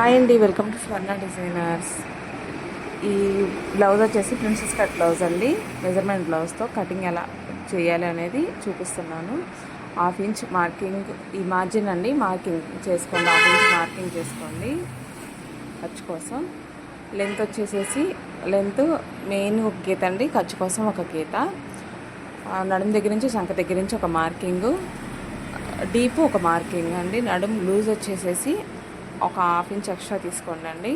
Hi అండి welcome to Swarna designers. ఈ blouse వచ్చేసి ప్రిన్సెస్ కట్ బ్లౌజ్ అండి. మెజర్మెంట్ బ్లౌజ్తో కటింగ్ ఎలా చేయాలి అనేది చూపిస్తున్నాను. హాఫ్ ఇంచ్ మార్కింగ్ ఈ మార్జిన్ అండి మార్కింగ్ చేసుకోండి హాఫ్ ఇంచ్ మార్కింగ్ చేసుకోండి. ఖర్చు కోసం. లెంత్ వచ్చేసేసి లెంత్ మెయిన్ ఒక గీత అండి ఖర్చు కోసం ఒక గీత. నడుం నడుము దగ్గర నుంచి శంఖ దగ్గర నుంచి ఒక మార్కింగ్ డీప్ ఒక మార్కింగ్ అండి నడుము లూజ్ వచ్చేసేసి ఒక హాఫ్ ఇంచ్ ఎక్స్ట్రా తీసుకోండి అండి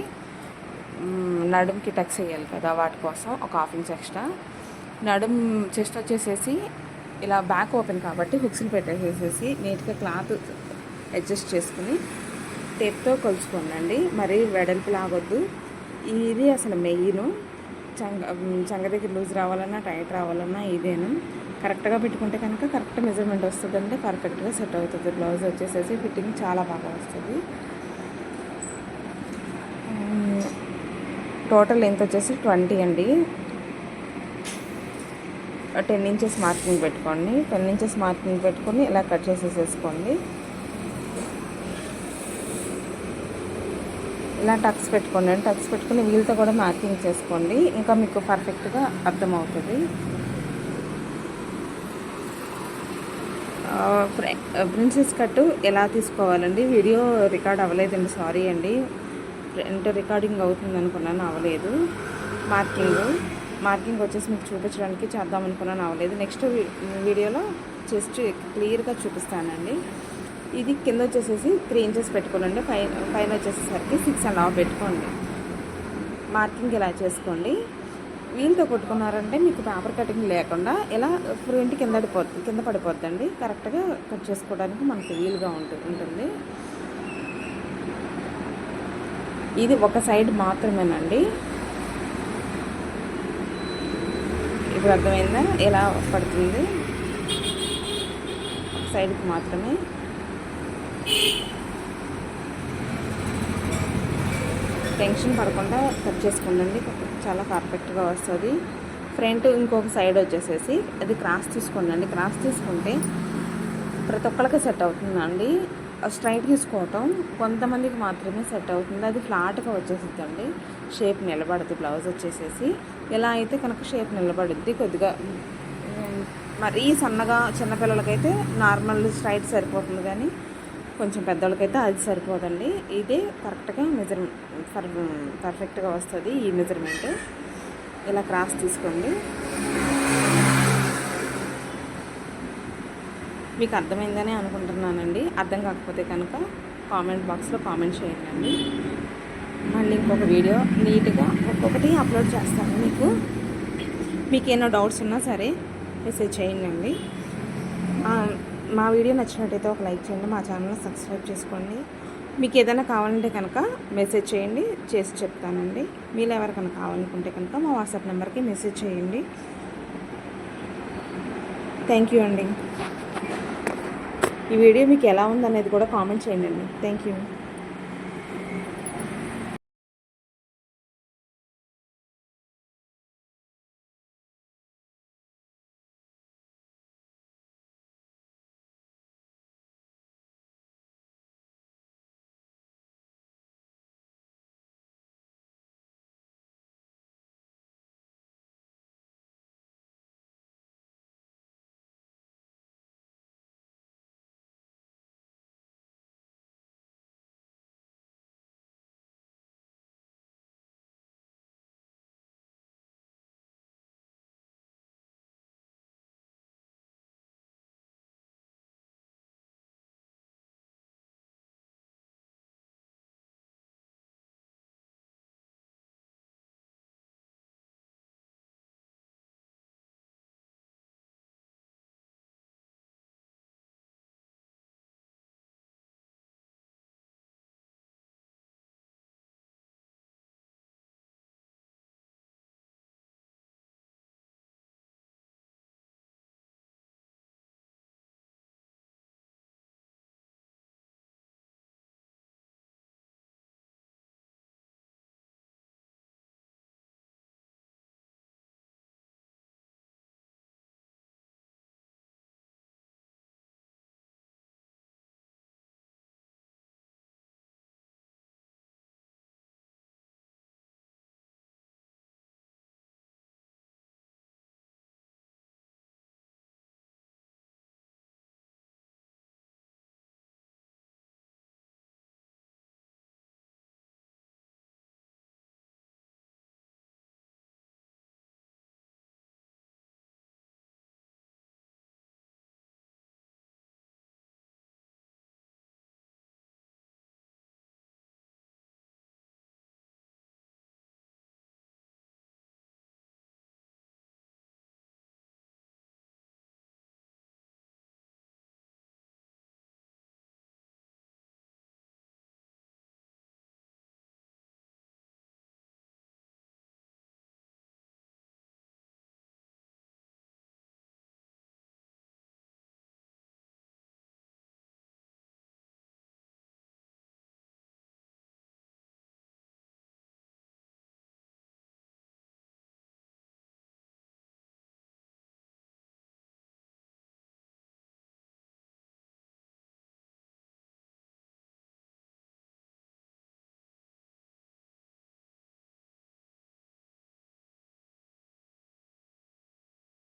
నడుముకి టక్స్ వేయాలి కదా వాటి కోసం ఒక హాఫ్ ఇంచ్ ఎక్స్ట్రా. నడుము చెస్ట్ వచ్చేసేసి ఇలా బ్యాక్ ఓపెన్ కాబట్టి హుక్స్లు పెట్టేసేసి నీట్గా క్లాత్ అడ్జస్ట్ చేసుకుని టేప్తో కొలుచుకోండి మరీ వెడల్పు లాగొద్దు. ఇది అసలు మెయిన్. చంగ చంగ దగ్గర లూజ్ రావాలన్నా టైట్ రావాలన్నా ఇదేను. కరెక్ట్గా పెట్టుకుంటే కనుక కరెక్ట్ మెజర్మెంట్ వస్తుందంటే పర్ఫెక్ట్గా సెట్ అవుతుంది. బ్లౌజ్ వచ్చేసేసి ఫిట్టింగ్ చాలా బాగా వస్తుంది. టోటల్ లెంత్ వచ్చేసి ట్వంటీ అండి. టెన్ ఇంచెస్ మార్కింగ్ పెట్టుకోండి. టెన్ ఇంచెస్ మార్కింగ్ పెట్టుకొని ఇలా కట్ చేసేసేసుకోండి. ఇలా టక్స్ పెట్టుకోండి టక్స్ పెట్టుకుని వీళ్ళతో కూడా మార్కింగ్ చేసుకోండి. ఇంకా మీకు పర్ఫెక్ట్గా అర్థమవుతుంది. ప్రిన్సెస్ కట్ ఎలా తీసుకోవాలండి? వీడియో రికార్డ్ అవ్వలేదండి. సారీ అండి. ఫ్రంట్ రికార్డింగ్ అవుతుంది అనుకున్నాను అవ్వలేదు. మార్కింగ్ మార్కింగ్ వచ్చేసి మీకు చూపించడానికి చేద్దాం అనుకున్నాను అవ్వలేదు. నెక్స్ట్ వీడియోలో జస్ట్ క్లియర్గా చూపిస్తానండి. ఇది కింద వచ్చేసేసి త్రీ ఇంచెస్ పెట్టుకోనండి పైన పైన వచ్చేసేసరికి సిక్స్ అండ్ హాఫ్ పెట్టుకోండి. మార్కింగ్ ఇలా చేసుకోండి. వీల్తో కొట్టుకున్నారంటే మీకు పేపర్ కటింగ్ లేకుండా ఇలా ఫ్రంట్ కింద పడిపోద్ది కింద పడిపోద్దండి. కరెక్ట్గా కట్ చేసుకోవడానికి మనకు వీలుగా ఉంటుంది. ఇది ఒక సైడ్ మాత్రమేనండి. ఇప్పుడు అర్థమైందా? ఎలా పడుతుంది? ఒక సైడ్కి మాత్రమే. టెన్షన్ పడకుండా కట్ చేసుకోండి. చాలా పర్ఫెక్ట్గా వస్తుంది. ఫ్రంట్ ఇంకొక సైడ్ వచ్చేసేసి అది క్రాస్ తీసుకోండి. క్రాస్ తీసుకుంటే ప్రతి ఒక్కరికి సెట్ అవుతుందండి. స్ట్రైట్ తీసుకోవటం కొంతమందికి మాత్రమే సెట్ అవుతుంది. అది ఫ్లాట్గా వచ్చేసిద్దండి. షేప్ నిలబడుతుంది బ్లౌజ్ వచ్చేసేసి. ఎలా అయితే కనుక షేప్ నిలబడుద్ది కొద్దిగా మరీ సన్నగా చిన్నపిల్లలకైతే నార్మల్ స్ట్రైట్ సరిపోతుంది కానీ కొంచెం పెద్దవాళ్ళకైతే అది సరిపోదండి. ఇదే కరెక్ట్గా మెజర్మెంట్ పర్ఫెక్ట్గా వస్తుంది ఈ మెజర్మెంట్. ఇలా క్రాస్ తీసుకోండి. మీకు అర్థమైందని అనుకుంటున్నానండి. అర్థం కాకపోతే కనుక కామెంట్ బాక్స్లో కామెంట్ చేయండి. మళ్ళీ ఇంకొక వీడియో నీట్గా ఒక్కొక్కటి అప్లోడ్ చేస్తాను మీకు. మీకు ఏమైనా డౌట్స్ ఉన్నా సరే మెసేజ్ చేయండి అండి. మా వీడియో నచ్చినట్టయితే ఒక లైక్ చేయండి మా ఛానల్ని సబ్స్క్రైబ్ చేసుకోండి. మీకు ఏదైనా కావాలంటే కనుక మెసేజ్ చేయండి చేసి చెప్తానండి. మీరు ఎవరికైనా కావాలనుకుంటే కనుక మా వాట్సాప్ నెంబర్కి మెసేజ్ చేయండి. థ్యాంక్ యూ అండి. ఈ వీడియో మీకు ఎలా ఉందనేది కూడా కామెంట్ చేయండి థ్యాంక్ యూ.